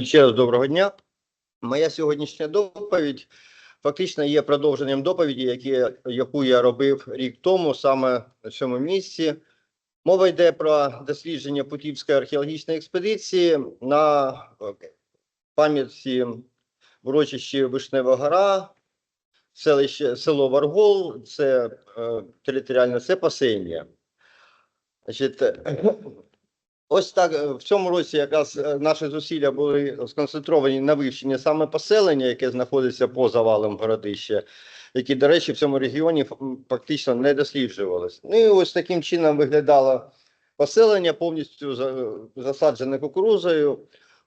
Ще раз доброго дня. Моя сьогоднішня доповідь фактично є продовженням доповіді, яку я робив рік тому, саме на цьому місці. Мова йде про дослідження Путівської археологічної експедиції на е, пам'ятці в урочищі Вишнева гора, селище, село Варгол, це е, територіально, це. Значить, Ось так е, в цьому році якраз е, наші зусилля були сконцентровані на вивченні саме поселення, яке знаходиться поза валом городища, які, до речі, в цьому регіоні фактично не досліджувалися. Ну і ось таким чином виглядало поселення, повністю за- засаджене кукурузою.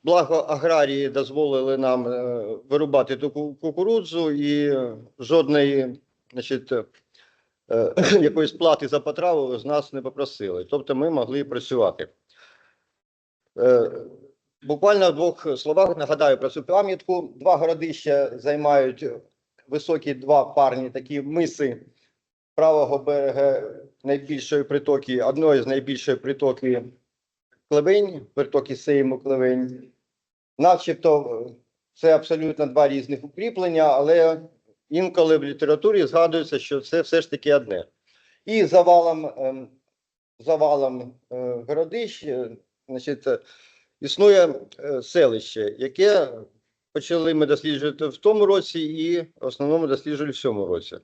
Благо аграрії дозволили нам е, вирубати ту кукурудзу і жодної, значить, е, е, якоїсь плати за потраву з нас не попросили. Тобто ми могли працювати. Е, Буквально в двох словах нагадаю про цю пам'ятку. Два городища займають високі два парні такі миси правого берега найбільшої притоки, одної з найбільшої притоки Клевень, притоки Сейму Клевень. Начебто е, це абсолютно два різних укріплення, але інколи в літературі згадується, що це все ж таки одне. І завалом, ем, завалом е, городищ, значить, е, існує е, селище, яке почали ми досліджувати в тому році і в основному досліджували в цьому році.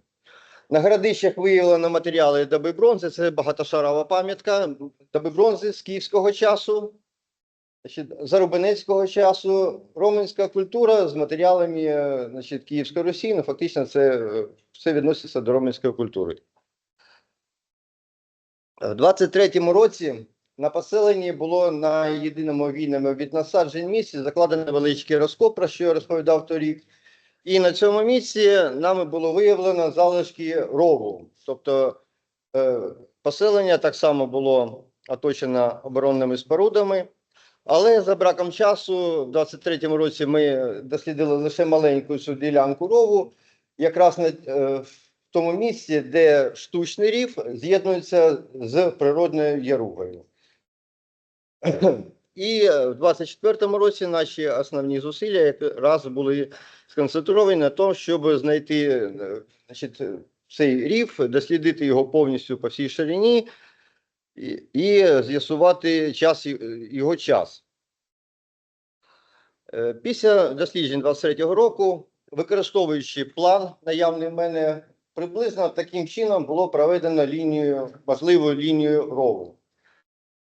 На городищах виявлено матеріали доби бронзи, це багатошарова пам'ятка доби бронзи з київського часу, значить, зарубинецького часу, романська культура з матеріалами е, значить, Київської Русі, ну фактично це, е, це відноситься до романської культури. В 23-му році на поселенні було на єдиному вільному від насаджень місці закладено невеличкий розкоп, про що я розповідав торік. І на цьому місці нами було виявлено залишки рову. Тобто е, поселення так само було оточено оборонними спорудами. Але за браком часу, в 23-му році ми дослідили лише маленьку цю ділянку рову, якраз на, е, в тому місці, де штучний рів з'єднується з природною яругою. І е, в 24-му році наші основні зусилля якраз були сконцентровані на тому, щоб знайти е, значить, цей рів, дослідити його повністю по всій ширині і, і з'ясувати час його час. Е, Після досліджень 23-го року, використовуючи план, наявний в мене, приблизно таким чином було проведено лінію, можливу лінію рову.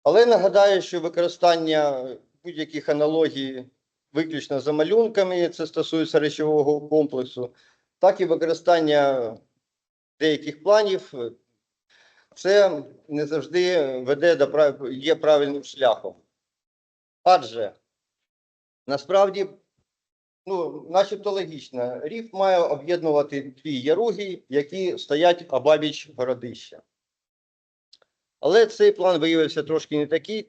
Але нагадаю, що використання будь-яких аналогій виключно за малюнками, це стосується речового комплексу, так і використання деяких планів, це не завжди веде до є правильним шляхом. Адже насправді, ну, начебто логічно, ріф має об'єднувати дві яруги, які стоять обабіч городища. Але цей план виявився трошки не такий,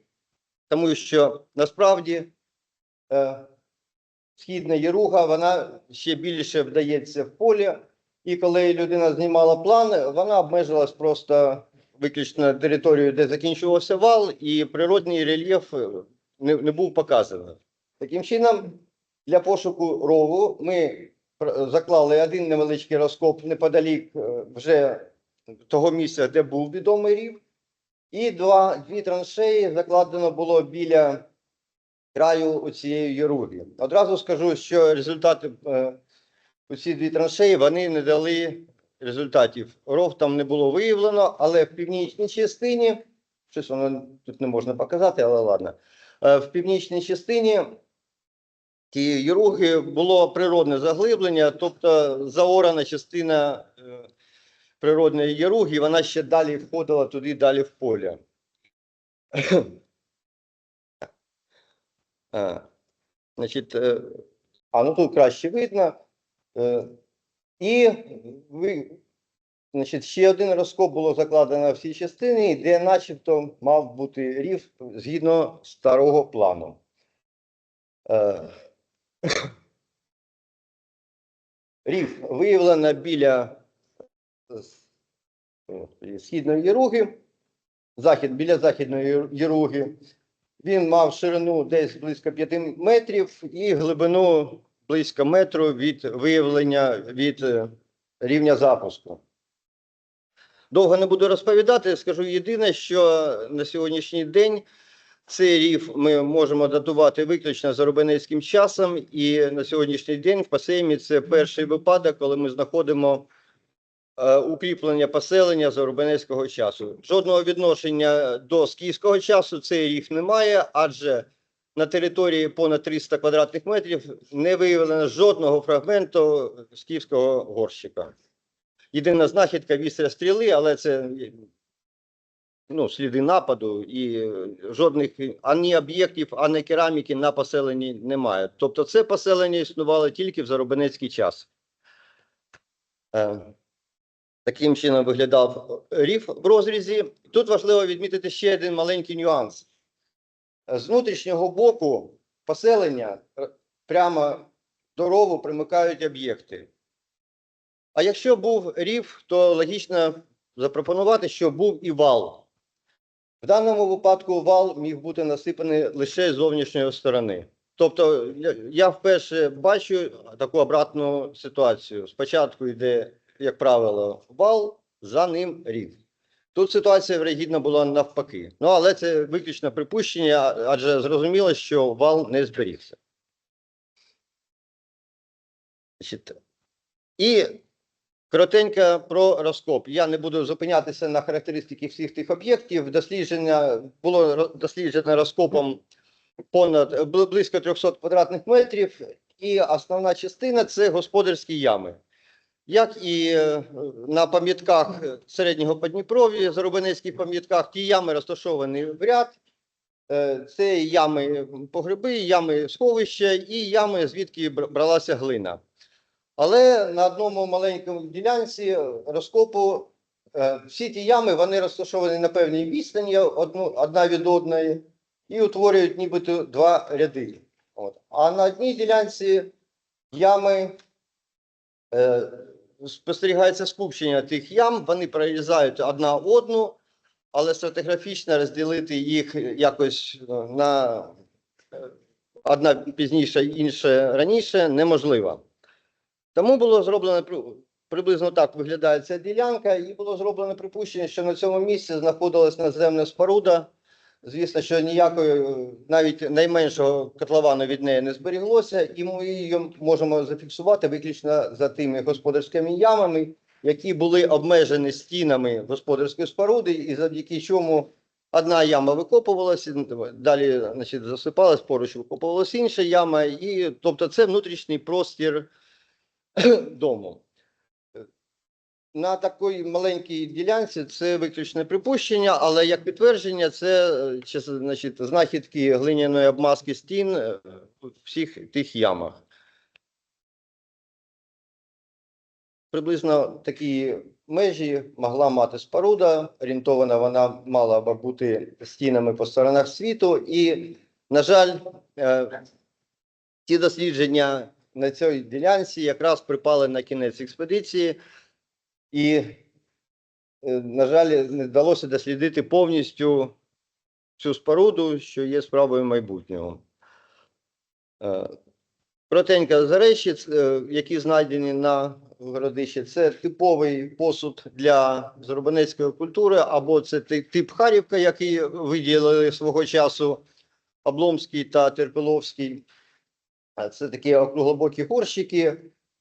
тому що насправді е, східна яруга, вона ще більше вдається в полі. І коли людина знімала план, вона обмежилась просто виключно територією, де закінчувався вал, і природний рельєф е, не, не був показаний. Таким чином, для пошуку рову ми заклали один невеличкий розкоп неподалік е, вже того місця, де був відомий рів. І два, дві траншеї закладено було біля краю цієї яруги. Одразу скажу, що результати е, у ці дві траншеї вони не дали результатів. Ров там не було виявлено, але в північній частині, щось воно тут не можна показати, але ладно. Е, в північній частині тієї яруги було природне заглиблення, тобто заорана частина е, природної яруги, вона ще далі входила туди, далі в поле. А, значить, е, а ну тут краще видно. Е, І ви, значить, ще один розкоп було закладено в цій частині, де начебто мав бути рів згідно старого плану. Е, Рів виявлено біля східної Єруги, захід, біля західної Єруги. Він мав ширину десь близько 5 метрів і глибину близько метру від виявлення від е, рівня запуску. Довго не буду розповідати, скажу єдине, що на сьогоднішній день цей рів ми можемо датувати виключно зарубинецьким часом, і на сьогоднішній день в Пасеймі це перший випадок, коли ми знаходимо е, укріплення поселення зарубинецького часу. Жодного відношення до скіфського часу цей рів не має, адже на території понад 300 квадратних метрів не виявлено жодного фрагменту скіфського горщика. Єдина знахідка вістря стріли, але це ну, сліди нападу і е, жодних ані об'єктів, ані кераміки на поселенні немає. Тобто це поселення існувало тільки в Зарубинецький час. Таким чином виглядав ріф в розрізі. Тут важливо відмітити ще один маленький нюанс. З внутрішнього боку поселення прямо до рову примикають об'єкти. А якщо був рів, то логічно запропонувати, що був і вал. В даному випадку вал міг бути насипаний лише з зовнішньої сторони. Тобто я вперше бачу таку обратну ситуацію. Спочатку йде, як правило, вал, за ним рів. Тут ситуація врагідна була навпаки. Ну, але це виключно припущення, адже зрозуміло, що вал не зберігся. І коротенько про розкоп. Я не буду зупинятися на характеристики всіх тих об'єктів. Дослідження було досліджено розкопом понад близько 300 квадратних метрів, і основна частина це господарські ями. Як і е, на пам'ятках середнього Подніпров'я, Зарубинецьких пам'ятках, ті ями розташовані в ряд. Е, Це ями погреби, ями сховища і ями, звідки бралася глина. Але на одному маленькому ділянці розкопу е, всі ті ями вони розташовані на певній відстані одна від одної і утворюють нібито два ряди. От. А на одній ділянці ями спостерігається скупчення тих ям, вони прорізають одна одну, але стратиграфічно розділити їх якось е, на е, одна пізніше, інша раніше неможливо. Тому було зроблено приблизно так виглядає ця ділянка, і було зроблено припущення, що на цьому місці знаходилась наземна споруда. Звісно, що ніякої е, навіть найменшого котловану від неї не зберіглося, і ми її можемо зафіксувати виключно за тими господарськими ямами, які були обмежені стінами господарської споруди, і завдяки чому одна яма викопувалася, далі значить, засипалась, поруч викопувалася інша яма, і тобто це внутрішній простір дому. На такій маленькій ділянці це виключне припущення, але як підтвердження, це е, чи- значить, знахідки глиняної обмазки стін е, в всіх тих ямах. Приблизно такі межі могла мати споруда. Орієнтована вона мала б бути стінами по сторонах світу. І, на жаль, е, ті дослідження на цій ділянці якраз припали на кінець експедиції, і, е, на жаль, не вдалося дослідити повністю цю споруду, що є справою майбутнього. Е, Коротенько за речі, е, які знайдені на городищі, це типовий посуд для зарубинецької культури, або це тип Харівка, який виділили свого часу Обломський та Терпиловський. Це такі округлобокі горщики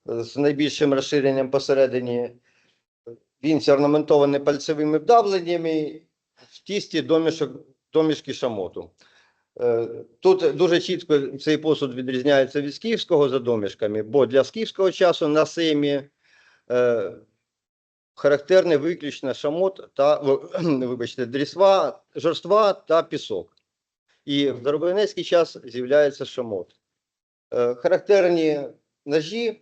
з найбільшим розширенням посередині. Він орнаментований пальцевими вдавленнями в тісті домішок, домішки шамоту. Е, Тут дуже чітко цей посуд відрізняється від скіфського за домішками, бо для скіфського часу на сеймі е, характерне виключно шамот та, вибачте, дрісва, жорства та пісок. І в Зарубинецький час з'являється шамот. Е, характерні ножі,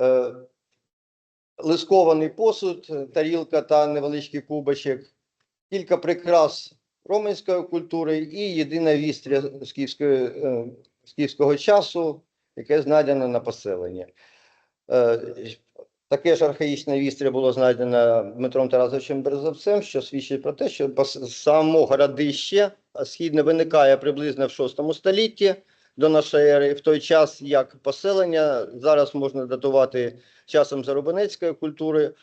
е, лискований посуд, е, тарілка та невеличкий кубочок, кілька прикрас роменської культури і єдина вістря скіфської, е, скіфського часу, яке знайдено на поселенні. Е, Таке ж архаїчне вістря було знайдено Дмитром Тарасовичем Березовцем, що свідчить про те, що само городище східне виникає приблизно в 6 столітті до нашої ери, в той час як поселення зараз можна датувати часом Зарубинецької культури.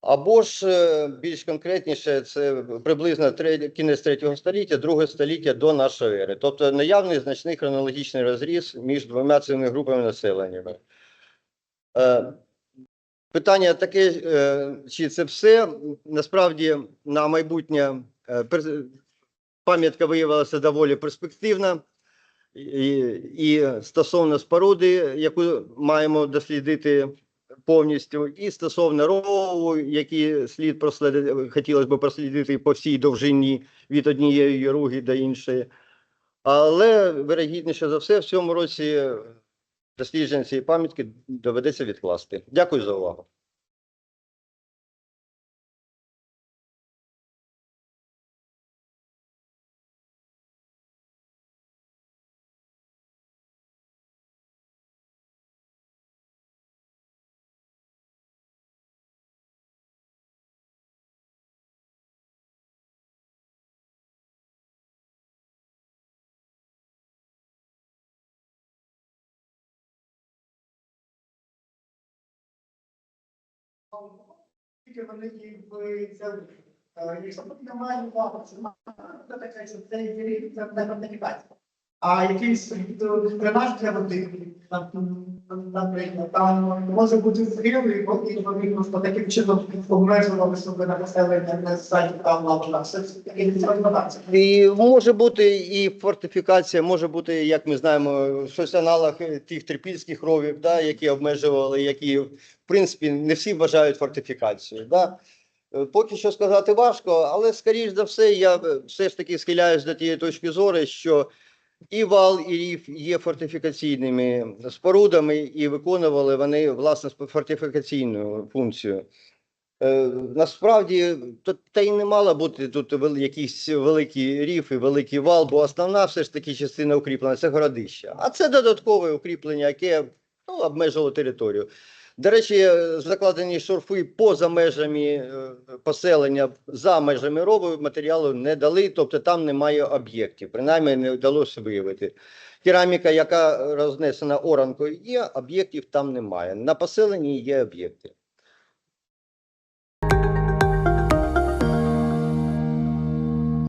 Або ж е, більш конкретніше, це приблизно кінець третього століття, друге століття до нашої ери. Тобто наявний значний хронологічний розріз між двома цими групами населення. Е, Питання таке, е, чи це все насправді на майбутнє пам'ятка виявилася доволі перспективна. І, і стосовно споруди, яку маємо дослідити повністю, і стосовно рову, які слід прослідити, хотілося б прослідити по всій довжині від однієї руги до іншої. Але вирогідніше за все, в цьому році дослідження цієї пам'ятки доведеться відкласти. Дякую за увагу. Тільки вони їх в це якщо немає увагу, це така, що це є це не. А якийсь дренаж води, наприклад, там може бути зрив, і вони просто таким чином обмежували себе на населення на сайті там таке. І може бути і фортифікація, може бути, як ми знаємо, щось аналог тих трипільських ровів, да, які обмежували, які в принципі не всі вважають фортифікацією. Да. Поки що сказати важко, але скоріш за все, я е, все ж таки схиляюсь до тієї точки зору, що і вал, і рів є фортифікаційними спорудами, і виконували вони власне фортифікаційну функцію. Е, насправді, то, та й не мало бути тут вел- якийсь великий рів і великий вал, бо основна все ж таки частина укріплення це городище. А це додаткове укріплення, яке ну, обмежило територію. До речі, е, закладені шурфи поза межами е, поселення, за межами рову матеріалу не дали, тобто там немає об'єктів, принаймні не вдалося виявити. Кераміка, яка рознесена оранкою, є, об'єктів там немає. На поселенні є об'єкти.